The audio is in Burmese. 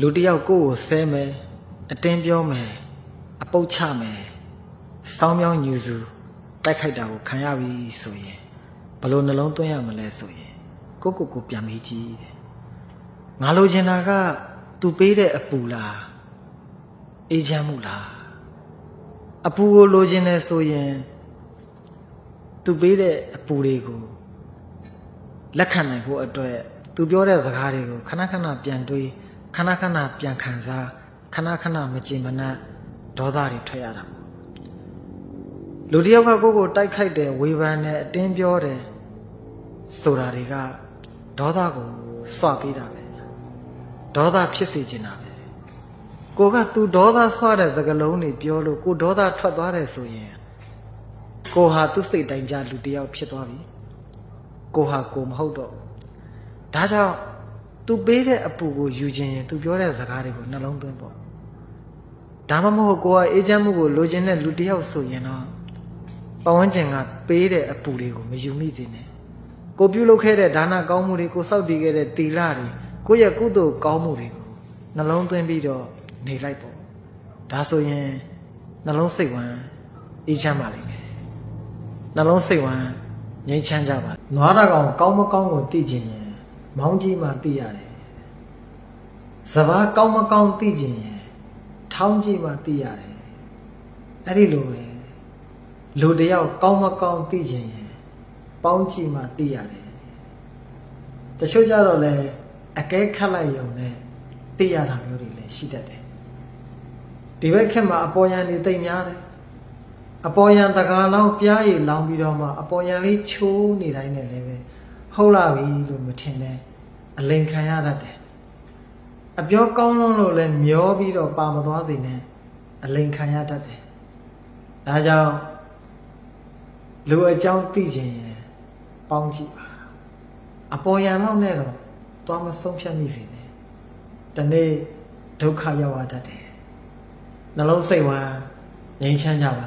လူတစ်ယောက်ကိုယ့်ကိုဆဲမယ်အတင်းပြောမယ်အပုတ်ချမယ်စောင်းမြောင်းညူစုတိုက်ခိုက်တာကိုခံရပြီဆိုရင်ဘယ်လိုနှလုံးသွင်းရမလဲဆိုရင်ကိုယ့်ကိုယ်ကိုပြန်မေးကြည့်တဲ့ငါလိုချင်တာက သူပေးတဲ့အပူလားအေးချမ်းမှုလားအပူကိုလိုချင်တယ်ဆိုရင်သူပေးတဲ့အပူတွေကိုလက်ခံနိုင်ဖို့အတွက်သူပြောတဲ့စကားတွေကိုခဏခဏပြန်တွေး ခဏခဏပြန်ခံစားခဏခဏမကြင်မနှက်ဒေါသတွေထွက်ရတာပေါ့လူတစ်ယောက်ကကိုယ့်ကိုတိုက်ခိုက်တယ်ဝေဖန်တယ်အတင်းပြောတယ်ဆိုတာတွေကဒေါသကိုစွပေးတာပဲဒေါသဖြစ်စေချင်တာပဲကိုကသူဒေါသစွတဲ့စကားလုံးတွေပြောလို့ကိုဒေါသထွက်သွားတယ်ဆိုရင်ကိုဟာသူ့စိတ်တိုင်းကြလူတစ်ယောက်ဖြစ်သွားပြီကိုဟာကိုမဟုတ်တော့ဘူးဒါကြောင့် तू ပေးတဲ့အပူကိုယူခြင်းရင် तू ပြောတဲ့စကားတွေကိုနှလုံးသွင်းပေါ့ဒါမှမဟုတ်ကိုကအေဂျင့်မှုကိုလိုချင်တဲ့လူတစ်ယောက်ဆိုရင်တော့ပဝန်းကျင်ကပေးတဲ့အပူတွေကိုမယူမိစေနဲ့ကိုပြုလုပ်ခဲ့တဲ့ဒါနကောင်းမှုတွေကိုစောက်တည်ခဲ့တဲ့တီလာတွေကိုယ့်ရဲ့ကုသိုလ်ကောင်းမှုတွေကိုနှလုံးသွင်းပြီးတော့နေလိုက်ပေါ့ဒါဆိုရင်နှလုံးစိတ်ဝမ်းအေးချမ်းပါလိမ့်မယ်နှလုံးစိတ်ဝမ်းငြိမ်းချမ်းကြပါနွားတကောင်ကောင်းမကောင်းကိုသိခြင်းရင် မောင်းကြီးမှသိရတယ်စဘာကောင်းမကောင်းသိခြင်းရင်ထောင်းကြီးမှသိရတယ်အဲ့ဒီလိုပဲလူတစ်ယောက်ကောင်းမကောင်းသိခြင်းရင်ပေါင်းကြည့်မှသိရတယ်တချို့ကြတော့လေအကဲခတ်လိုက်ရုံနဲ့သိရတာမျိုးတွေလည်းရှိတတ်တယ်ဒီဘက်ခက်မှာအပေါ်ယံနေသိမ့်များတယ်အပေါ်ယံတကာလောင်းပြားရည်လောင်းပြီးတော့မှအပေါ်ယံလေးချိုးနေတိုင်းနဲ့လည်းပဲဟုတ်လာပြီလို့မထင်နဲ့ အလိန်ခံရတတ်တယ်အပြောကောင်းလုံးလို့လည်းမျောပြီးတော့ပါမသွားစေနဲ့အလိန်ခံရတတ်တယ်ဒါကြောင့်လူအကြောင်းသိခြင်းရင်ပေါင်းကြည့်ပါအပေါ်ယံလောက်နဲ့တော့သွားမဆုံးဖြတ်မိစေနဲ့ဒီနေ့ဒုက္ခရောက်ရတတ်တယ်နှလုံးစိတ်ဝမ်းငြိမ်းချမ်းကြပါ